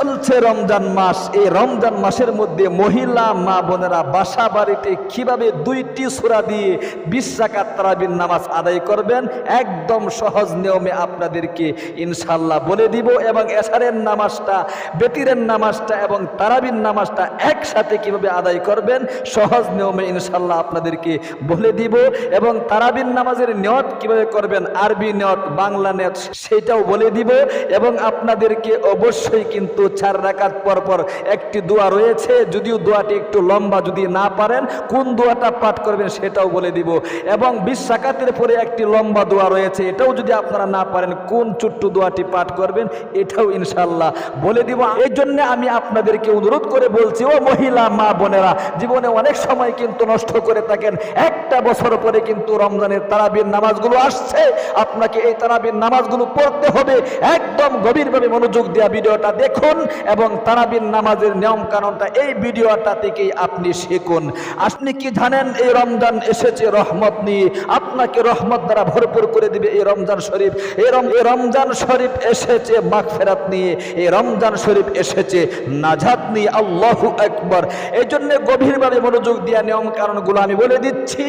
চলছে রমজান মাস। এই রমজান মাসের মধ্যে মহিলা মা বোনেরা বাসা বাড়িতে কীভাবে দুইটি সুরা দিয়ে বিশ রাকাত তারাবির নামাজ আদায় করবেন, একদম সহজ নিয়মে আপনাদেরকে ইনশাল্লাহ বলে দিব এবং এশারের নামাজটা, বেতিরের নামাজটা এবং তারাবির নামাজটা একসাথে কীভাবে আদায় করবেন, সহজ নিয়মে ইনশাল্লাহ আপনাদেরকে বলে দিব এবং তারাবির নামাজের নিয়ত কীভাবে করবেন, আরবি নিয়ত, বাংলা নিয়ত, সেটাও বলে দিব এবং আপনাদেরকে অবশ্যই কিন্তু চার রাকাত পর পর একটি দোয়া রয়েছে। যদিও দোয়াটি একটু লম্বা যদি না পারেন, কোন দোয়াটা পাঠ করবেন সেটাও বলে দিব। এবং বিশ রাকাতের পরে একটি লম্বা দোয়া রয়েছে, এটাও যদি আপনারা না পারেন, কোন ছোট্ট দোয়াটি পাঠ করবেন এটাও ইনশাল্লাহ বলে দিব। এই জন্য আমি আপনাদেরকে অনুরোধ করে বলছি, ও মহিলা, মা বোনেরা, জীবনে অনেক সময় কিন্তু নষ্ট করে থাকেন। একটা বছর পরে কিন্তু রমজানের তারাবির নামাজগুলো আসছে। আপনাকে এই তারাবির নামাজগুলো পড়তে হবে। একদম গভীরভাবে মনোযোগ দেওয়া ভিডিওটা দেখুন। এবং তারাবির নামাজের নিয়ম কানুনটা এই ভিডিওটা থেকেই আপনি শিখুন। আপনি কি জানেন এই রমজান এসেছে রহমত নিয়ে? আপনাকে রহমত দ্বারা ভরপুর করে দিবে এই রমজান শরীফ। এই রমজান শরীফ এসেছে মাগফেরাত নিয়ে। এই রমজান শরীফ এসেছে নাজাত নিয়ে। আল্লাহু একবার এই জন্য গভীরভাবে মনোযোগ দেওয়া নিয়ম কারণগুলো আমি বলে দিচ্ছি।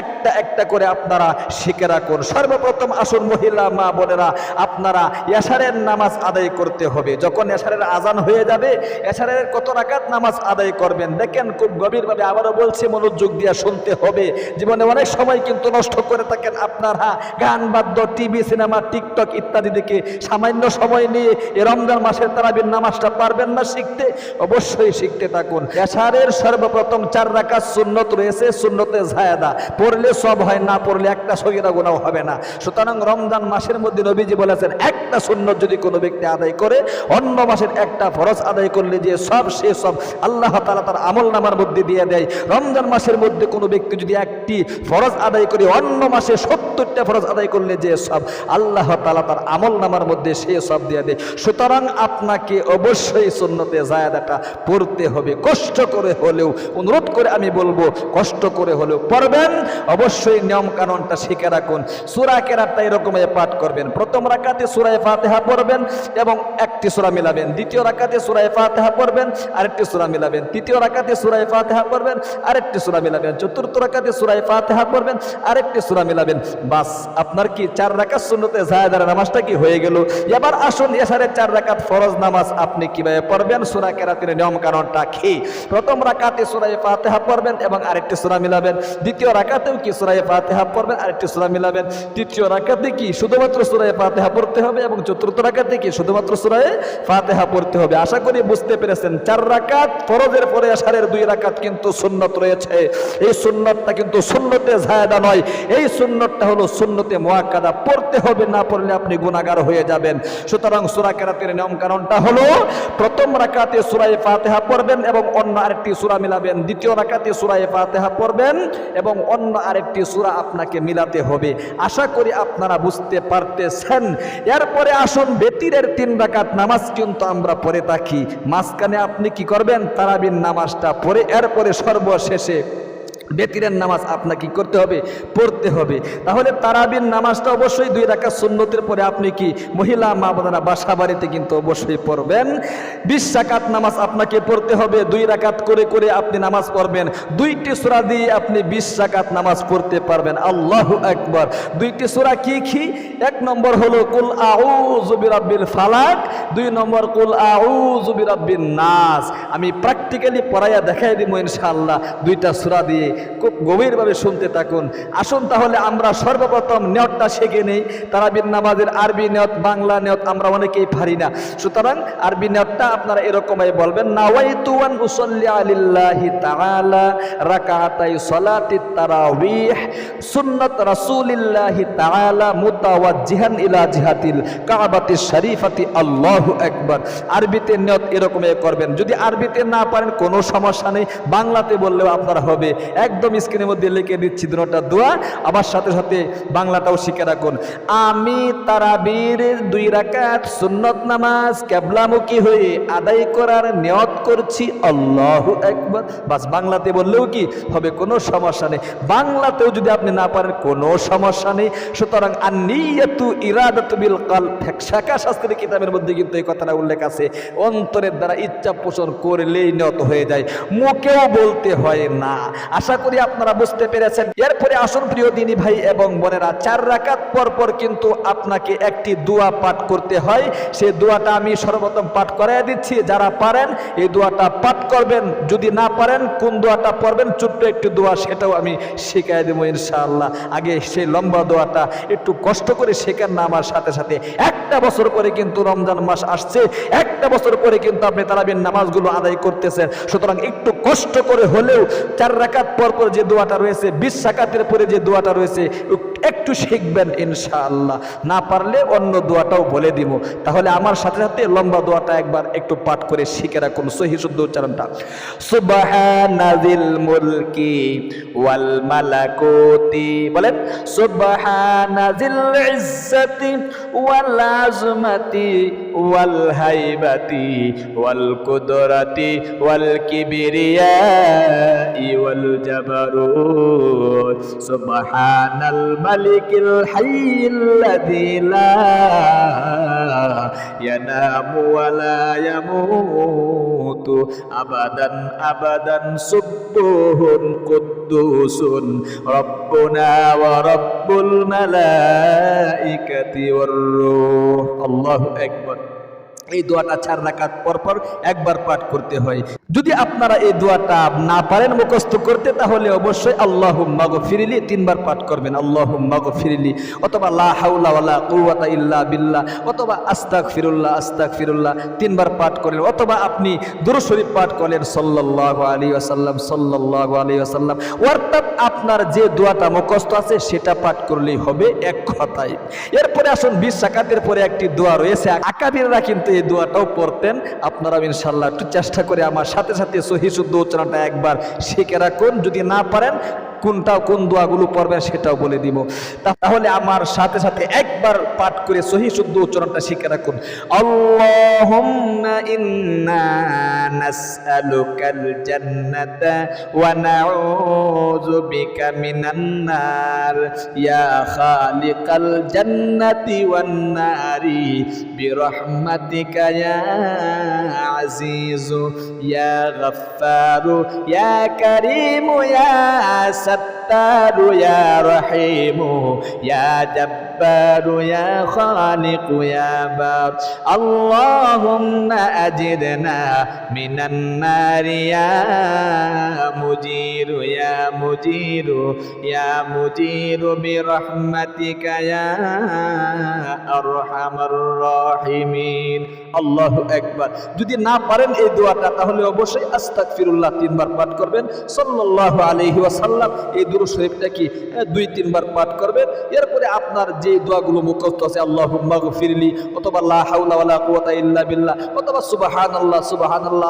একটা একটা করে আপনারা শিখে রাখুন। সর্বপ্রথম আসুন মহিলা মা বোনেরা, আপনারা এশারের নামাজ আদায় করতে হবে। যখন এশারের আজান হয়ে যাবে। এশারের কত রাকাত নামাজ আদায় করবেন? দেখেন খুব গভীরভাবে আবারও বলছি, মনোযোগ দিয়ে শুনতে হবে। জীবনে অনেক সময় কিন্তু নষ্ট করে থাকেন আপনারা। গান, বাদ্য, টিভি, সিনেমা, টিকটক ইত্যাদি দেখে সামান্য সময় নিয়ে এ রমজান মাসের তারাবির নামাজটা পারবেন না শিখতে। অবশ্যই শিখতে থাকুন। এশারের সর্বপ্রথম চার রাকাত সুন্নত রয়েছে, সুন্নতে জায়দা পড়লে সব হয়, না পড়লে একটা সগিরা গুণাও হবে না। সুতরাং রমজান মাসের মধ্যে নবীজি বলেছেন, একটা সুন্নত যদি কোনো ব্যক্তি আদায় করে, অন্য মাসের একটা ফরজ আদায় করলে যে সব সে সব, আল্লাহ তালা তার আমল নামার মধ্যে দিয়ে দেয়। রমজান মাসের মধ্যে কোনো ব্যক্তি যদি একটি ফরজ আদায় করে, অন্য মাসে সত্তরটা ফরজ আদায় করলে যে সব, আল্লাহ তালা তার আমল নামার মধ্যে সে সব দিয়ে দেয়। সুতরাং আপনাকে অবশ্যই সুন্নতে জায়দাটা পড়তে হবে। কষ্ট করে হলেও, অনুরোধ করে আমি বলব, কষ্ট করে হলেও পড়বেন। অবশ্যই নিয়ম কানুনটা শিখে রাখুন। সুরা কেরাতটা এরকম পাঠ করবেন। প্রথম রাকাতে সুরায় ফাতেহা পড়বেন এবং একটি সুরা মিলাবেন। দ্বিতীয় রাকাতে সুরায় ফাতেহা পড়বেন, আরেকটি সুরা মিলাবেন। তৃতীয় রাকাতে সুরায় ফাতেহা পড়বেন, আরেকটি সুরা মিলাবেন। চতুর্থ রাকাতে সুরায় ফাতেহা পড়বেন, আরেকটি সুরা মিলাবেন। বাস, আপনার কি চার রাকাত সুন্নতে জায়দার নামাজটা কি হয়ে গেল? এবার আসুন এসারে চার রাকাত ফরজ নামাজ আপনি কীভাবে পড়বেন? সুরা কেরাতের নিয়ম কানুনটা কি? প্রথম রাকাতে সুরায় ফাতেহা পড়বেন এবং আরেকটি সুরা মিলাবেন। দ্বিতীয় রাকাতেও কি সুরায় ফাতেহা পড়বেন, আরেকটি সুরা মিলাবেন। তৃতীয় রাকাতে কি শুধুমাত্র সুরায় ফাতেহা পড়তে হবে এবং চতুর্থ রাকাতে কি শুধুমাত্র সুরায় ফাতেহা পড়তে হবে। আশা করি বুঝতে পেরেছেন, চার রাকাত ফরজের পরে আসারের দুই রাকাত কিন্তু সুন্নত রয়েছে। এই সুন্নতটা কিন্তু সুন্নতে জায়দা নয়। এই সুন্নতটা হলো সুন্নতে মোয়াক্কাদা পড়তে হবে, না পড়লে আপনি গুণাগার হয়ে যাবেন। সুতরাং সুরা কেরাতের নিয়ম কারণটা হলো, প্রথম রাকাতে সুরায় ফাতেহা পড়বেন এবং অন্য আরেকটি সুরা মিলাবেন। দ্বিতীয় রাকাতে সুরায় ফাতেহা পড়বেন এবং অন্য আরেকটি সুরা আপনাকে মিলাতে হবে। আশা করি আপনারা বুঝতে পারতেছেন। এরপরে আসুন বেতিরের তিন রাকাত নামাজ কিন্তু আমরা পড়ে থাকি। মাঝখানে আপনি কি করবেন? তারাবিন নামাজটা পরে এরপরে সর্বশেষে বেতিরের নামাজ আপনাকে করতে হবে, পড়তে হবে। তাহলে তারাবির নামাজটা অবশ্যই দুই রাকাত সুন্নতের পরে আপনি কি মহিলা মা বোনেরা বাসা বাড়িতে কিন্তু অবশ্যই পড়বেন। বিশ রাকাত নামাজ আপনাকে পড়তে হবে, দুই রাকাত করে করে আপনি নামাজ পড়বেন। দুইটি সূরা দিয়ে আপনি বিশ রাকাত নামাজ পড়তে পারবেন। আল্লাহ একবার দুইটি সূরা কি কি? এক নম্বর হলো, কুল আউযু বিরাব্বিল ফালাক। দুই নম্বর, কুল আউযু বিরাব্বিন নাস। আমি প্র্যাকটিক্যালি পড়াইয়া দেখাই দিব ইনশাআল্লাহ। দুইটা সূরা দিয়ে খুব গভীরভাবে শুনতে থাকুন। আসুন তাহলে আমরা সর্বপ্রথম নিয়তটা শিখে নেই। তারাবির নামাজের আরবি নিয়ত বাংলা নিয়ত আমরা অনেকেই পারি না। সুতরাং আরবি নিয়তটা আপনারা এরকমই বলবেন, নাওয়াইতু আন উসাল্লি আলিল্লাহি তাআলা রাকাতাই সালাতি তারাবিহ সুন্নাত রাসূলিল্লাহি তাআলা মুতাওয়াজ্জিহান ইলা জিহাতিল কাবাতিশ শরীফাতি আল্লাহু আকবার। আরবিতে নিয়ত এরকমই করবেন। যদি আরবিতে না পারেন কোনো সমস্যা নেই, বাংলাতে বললেও আপনার হবে। একদম স্ক্রিনের মধ্যে লিখে দিচ্ছি, দুটা দোয়া, আবার সাথে সাথে বাংলাটাও শিখে রাখুন। আমি তারাবির দুই রাকাত সুন্নত নামাজ ক্যাবলামুখী হয়ে আদায় করার নিয়ত করছি, আল্লাহ একবার বাস বাংলাতে বললেও কি হবে, কোনো সমস্যা নেই। বাংলাতেও যদি আপনি না পারেন, কোনো সমস্যা নেই। সুতরাং আনিয়াতু ইরাদাতু বিল কালব। শাখা শাস্ত্রের কিতাবের মধ্যে কিন্তু এই কথাটা উল্লেখ আছে। অন্তরের দ্বারা ইচ্ছা পোষণ করলেই নিয়ত হয়ে যায়। মুখেও বলতে হয় না। আশা করি আপনারা বুঝতে পেরেছেন। এরপরে আসুন প্রিয় দিনী ভাই এবং বোনেরা, চার রাকাত পর পর কিন্তু আপনাকে একটি দোয়া পাঠ করতে হয়। সেই দোয়াটা আমি সর্বপ্রথম পাঠ করাই দিচ্ছি। যারা পারেন, এই দোয়াটা পাঠ করবেন। যদি না পারেন, কোন দোয়াটা পড়বেন, ছোট্ট একটু দোয়া সেটাও আমি শিখাই দেবো ইনশাআল্লাহ। আগে সেই লম্বা দোয়াটা একটু কষ্ট করে শেখার না, আমার সাথে সাথে। একটা বছর পরে কিন্তু রমজান মাস আসছে। একটা বছর পরে কিন্তু আপনি তারাবির নামাজগুলো আদায় করতেছেন। সুতরাং একটু কষ্ট করে হলেও চার রাকাত পর পর যে দোয়াটা রয়েছে, বিশ রাকাতের পরে যে দোয়াটা রয়েছে একটু শিখবেন ইনশাআল্লাহ। না পারলে অন্য দোয়াটাও বলে দিব। তাহলে আমার সাথে সাথে লম্বা দোয়াটা একবার একটু পাঠ করে শিখে রাখুন। সহি শুদ্ধ উচ্চারণটা। সুবহানাজিল মুলকি ওয়াল মালাকুতি বলেন সুবহানাজিল ইজ্জতি ওয়াল আজমাতি ওয়াল হাইবাতি ওয়াল কুদরাতি ওয়াল ওয়াল জাবারুত। সুবহানাল লা ইয়ানামু ওয়া লা ইয়ামুতু আবাদান আবাদান সুবহুন কুদ্দুসুন রব্বুনা ওয়া রব্বুল মালাইকাতি ওয়ার রূহ। আল্লাহু আকবার। এই দোয়াটা চার রাকাত পর পর একবার পাঠ করতে হয়। যদি আপনারা এই দোয়াটা না পারেন, মুখস্থ করতে, তাহলে অবশ্যই আল্লাহ মাগো ফিরিলি তিনবার পাঠ করবেন। আল্লাহ মাগো ফিরিলি অথবা লা হাউলা ওয়ালা ইল্লা বিল্লাহ। অথবা আস্তাক ফিরুল্লাহ আস্তাক ফিরুল্লাহ তিনবার পাঠ করেন অথবা আপনি দুরূদ শরীফ পাঠ করেন সাল্লাল্লাহু আলাইহি ওয়াসাল্লাম, সাল্লাল্লাহু আলাইহি ওয়াসাল্লাম। অর্থাৎ আপনার যে দোয়াটা মুখস্থ আছে, সেটা পাঠ করলেই হবে এক কথায়। এরপরে আসুন, বিশ সাকাতের পরে একটি দোয়া রয়েছে। আকাবিররা কিন্তু এই দোয়াটাও পড়তেন। আপনারা ইনশাল্লাহ একটু চেষ্টা করে আমার সাথে সাথে সহি শুদ্ধ উচ্চারণটা একবার শিখে রাখুন। যদি না পারেন কোনটা কোন দোয়াগুলো পড়বেন সেটাও বলে দিব। তাহলে আমার সাথে সাথে একবার পাঠ করে সহি শুদ্ধ উচ্চারণটা শিখে রাখুন। আল্লাহুম্মা ইয়া ستار يا رحيم يا جبار يا خالق يا بار اللهم أجرنا من النار يا مجير يا مجير يا مجير برحمتك يا একবার। যদি না পারেন এই দোয়াটা, তাহলে অবশ্যই আস্তাগফিরুল্লাহ তিনবার পাঠ করবেন। সল্লাহ আলহি ওয়াসাল্লাম, এই দুরূদ শরীফটা কি দুই, তিনবার পাঠ করবেন। এরপরে আপনার যে দোয়াগুলো মুখস্থ আছে আল্লাহ ফিরলি অথবা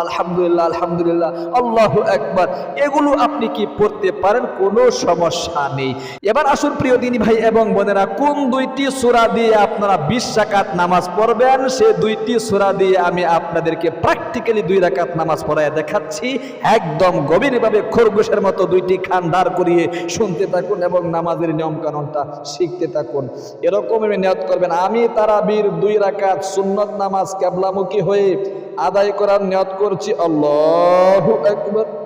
আলহামদুলিল্লাহ আলহামদুলিল্লাহ একবার। এগুলো আপনি কি পড়তে পারেন? কোনো সমস্যা নেই। এবার আসুন প্রিয় দিনী ভাই এবং বোনেরা, কোন দুইটি সূরা দিয়ে আপনারা বিশ রাকাত নামাজ পড়বেন, সে দুইটি সূরা দিয়ে আমি আপনাদেরকে প্র্যাকটিক্যালি দুই রাকাত নামাজ পড়ায় দেখাচ্ছি। একদম গভীরভাবে খরগোশের মতো দুইটি খান দাঁড় করিয়ে শুনতে থাকুন এবং নামাজের নিয়ম কানুনটা শিখতে থাকুন। এরকম নিয়ত করবেন। আমি তারা বীর দুই রাকাত সুন্নত নামাজ ক্যাবলামুখী হয়ে আদায় করার নিয়ত করছি। আল্লাহ আকবার।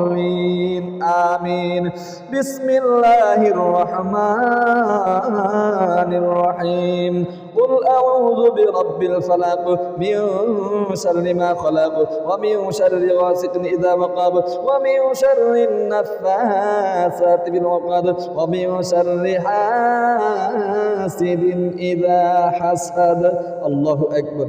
آمين بسم الله الرحمن الرحيم قل قل أعوذ برب الفلق من شر ما خلق ومن شر غاسق إذا وقب ومن شر النفاثات بالعقد ومن شر حاسد إذا حسد الله أكبر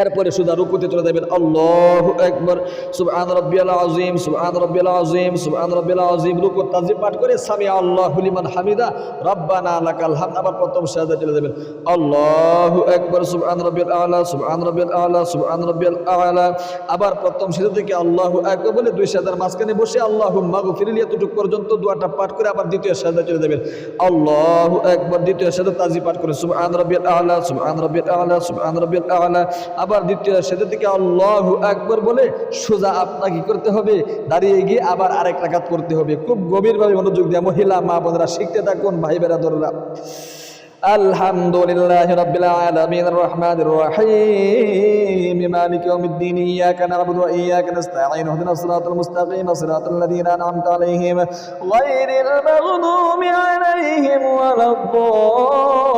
এরপরে সুদা রুকুতে চলে যাবেন। আল্লাহ একবার সুবহান রাব্বিয়াল আযীম, সুবহান রাব্বিয়াল আযীম, সুবহান আযীম। রুকু তাজি পাঠ করে সামি আল্লাহু লিমান হামিদা, রব্বানা লাকাল হামদ। আবার প্রথম সাজদা চলে যাবেন। আল্লাহু আকবার, সুবহান রাব্বিয়াল আলা, সুবহান রাব্বিয়াল আলা, সুবহান রাব্বিয়াল আলা। আবার প্রথম সাজদা থেকে আল্লাহু একবার বলে দুই সাজদার মাঝখানে বসে আল্লাহু মাগফিরলি এতটুকু পর্যন্ত দোয়াটা পাঠ করে আবার দ্বিতীয় সাজদা চলে যাবেন। আল্লাহু একবার দ্বিতীয় সাজদা তাজি পাঠ করে সুবহান রাব্বিয়াল আলা, সুবহান রাব্বিয়াল আলা, সুবহান রাব্বিয়াল আলা। আবার দ্বিতীয় সেটা থেকে আল্লাহ একবার বলে সোজা আপনাকে কি করতে হবে দাঁড়িয়ে গিয়ে আবার আরেক রাকাত করতে হবে খুব গভীরভাবে মনোযোগ দেওয়া মহিলা মা বোনরা শিখতে থাকুন ভাই বেড়াদররা الحمد لله رب العالمين الرحمن الرحيم مالك يوم الدين إياك نعبد وإياك نستعين اهدنا الصراط المستقيم صراط الذين أنعمت عليهم غير المغضوب عليهم ولا الضالين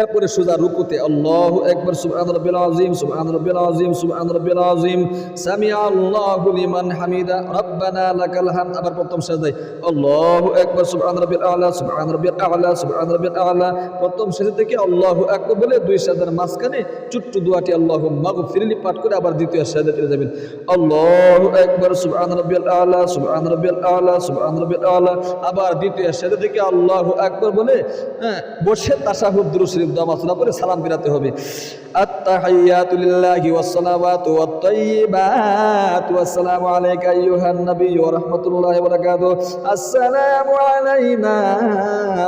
এরপরে সোজা রুকুতে আল্লাহু একবার সুবহান রাব্বিল আযীম, সুবহান রাব্বিল আযীম, সুবহান রাব্বিল আযীম। সামিআ আল্লাহু লিমান হামিদা, রব্বানা লাকাল হামদ। আবার প্রথম সাজদায় আল্লাহু একবার সুবহান রাব্বিল আলা, সুবহান রাব্বিল আলা, সুবহান রাব্বিল আলা। প্রথম সাজদা থেকে আল্লাহু আকবার বলে দুই সাজদার মাঝখানে ছোট্ট দোয়াটি আল্লাহু মাগফিরলি পাঠ করে আবার দ্বিতীয় সাজদা চলে যাবেন। আল্লাহু আকবার, সুবহান রাব্বিল আলা, সুবহান রাব্বিল আলা, সুবহান রাব্বিল আলা। আবার দ্বিতীয় সাজদা থেকে আল্লাহু আকবার বলে হ্যাঁ বসে তাশাহুদ দুরূদ শরীফ দোয়া মাসুলা করে সালাম ফিরাতে হবে। আত্তাহিয়াতু লিল্লাহি ওয়াস সালাওয়াতু ওয়াত তাইয়্যিবাত ওয়াসসালামু আলাইকা আইয়ুহান নাবিয়্যু ওয়া রাহমাতুল্লাহি ওয়া বারাকাতুহু আসসালামু আলাইনা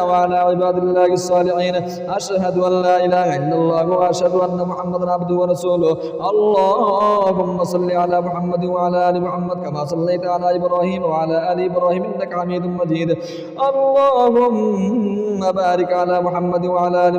ওয়া আলা ইবাদিল্লাহিস সালিহিন আশহাদু আন লা ইলাহা ইল্লাল্লাহু ওয়া আশহাদু আন্না মুহাম্মাদান আবদুহু ওয়া রাসূলুহু আল্লাহুম্মা সাল্লি আলা মুহাম্মাদ ওয়া আলা আলি মুহাম্মাদ কামা সাল্লাইতা আলা ইব্রাহিম ওয়া আলা আলি ইব্রাহিম ইন্নাকা হামিদুম মাজিদ। আল্লাহুম্মা বারিক আলা মুহাম্মাদ ওয়া আলা আলি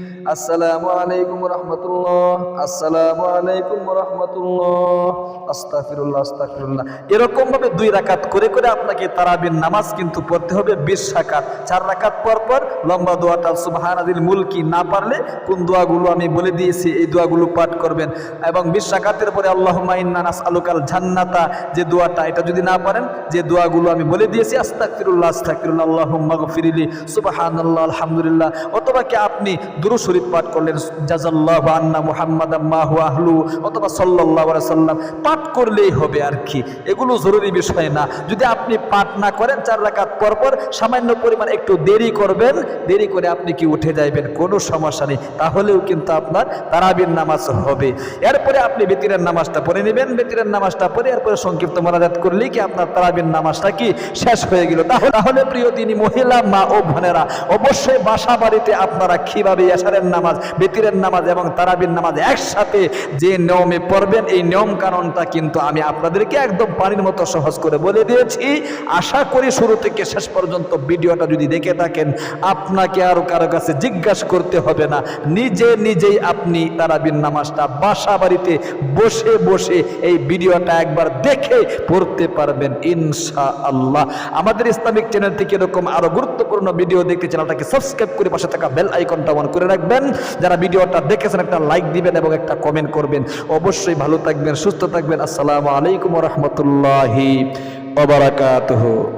আসসালামু আলাইকুম রহমতুল্লাহ, আসসালামু আলাইকুম রহমতুল্লাহ আস্তাফিরুল্লাহ আস্তাফিরুল্লাহ এরকম ভাবে দুই রাকাত করে করে আপনাকে তারাবির নামাজ কিন্তু পড়তে হবে বিশ রাকাত। চার রাকাত পর পর লম্বা দোয়াটা সুবহান আদিল মুলকি না পারলে কোন দোয়াগুলো আমি বলে দিয়েছি, এই দোয়াগুলো পাঠ করবেন। এবং বিশ রাকাতের পরে আল্লাহ নাস আলুকাল জান্নাতা, যে দোয়াটা এটা যদি না পারেন, যে দোয়াগুলো আমি বলে দিয়েছি আস্তাফিরুল্লাহ আস্তাফিরুল্লাহ আল্লাহ ফিরিলি সুবাহান আল্লাহ আলহামদুলিল্লাহ। অথবা কি আপনি দুরুস শরীফ পাঠ করলেন, জাজাল্লাহ আন্না মুহাম্মদ মাহু আহলু অথবা সাল্লাহ সাল্লাম, পাঠ করলেই হবে আর কি। এগুলো জরুরি বিষয় না। যদি আপনি পাঠ না করেন, চার রাকাত পর পর সামান্য পরিমাণ একটু দেরি করবেন, দেরি করে আপনি কি উঠে যাইবেন? কোনো সমস্যা নেই। তাহলেও কিন্তু আপনার তারাবির নামাজ হবে। এরপরে আপনি বেতিরের নামাজটা পড়ে নেবেন। বেতিরের নামাজটা পড়ে এরপরে সংক্ষিপ্ত মনাজাত করলেই কি আপনার তারাবির নামাজটা কি শেষ হয়ে গেল? তাহলে প্রিয় তিনি মহিলা, মা ও বোনেরা, অবশ্যই বাসা বাড়িতে আপনারা কীভাবে এসারের নামাজ, বেতিরের নামাজ এবং তারাবির নামাজ একসাথে যে নিয়মে পড়বেন, এই নিয়ম কানুনটা কিন্তু আমি আপনাদেরকে একদম পানির মতো সহজ করে বলে দিয়েছি। আশা করি শুরু থেকে শেষ পর্যন্ত ভিডিওটা যদি দেখে থাকেন, আপনাকে আরও কারও কাছে জিজ্ঞাসা করতে হবে না। নিজে নিজেই আপনি তারাবির নামাজটা বাসা বাড়িতে বসে বসে এই ভিডিওটা একবার দেখে পড়তে পারবেন ইনশা আল্লাহ আমাদের ইসলামিক চ্যানেল থেকে এরকম আরও গুরুত্বপূর্ণ ভিডিও দেখতে চ্যানেলটাকে সাবস্ক্রাইব করে পাশে থাকা বেল আইকনটা অন করে রাখবেন। যারা ভিডিওটা দেখেছেন, একটা লাইক দিবেন এবং একটা কমেন্ট করবেন। অবশ্যই ভালো থাকবেন, সুস্থ থাকবেন। আসসালামু আলাইকুম রহমতুল্লাহি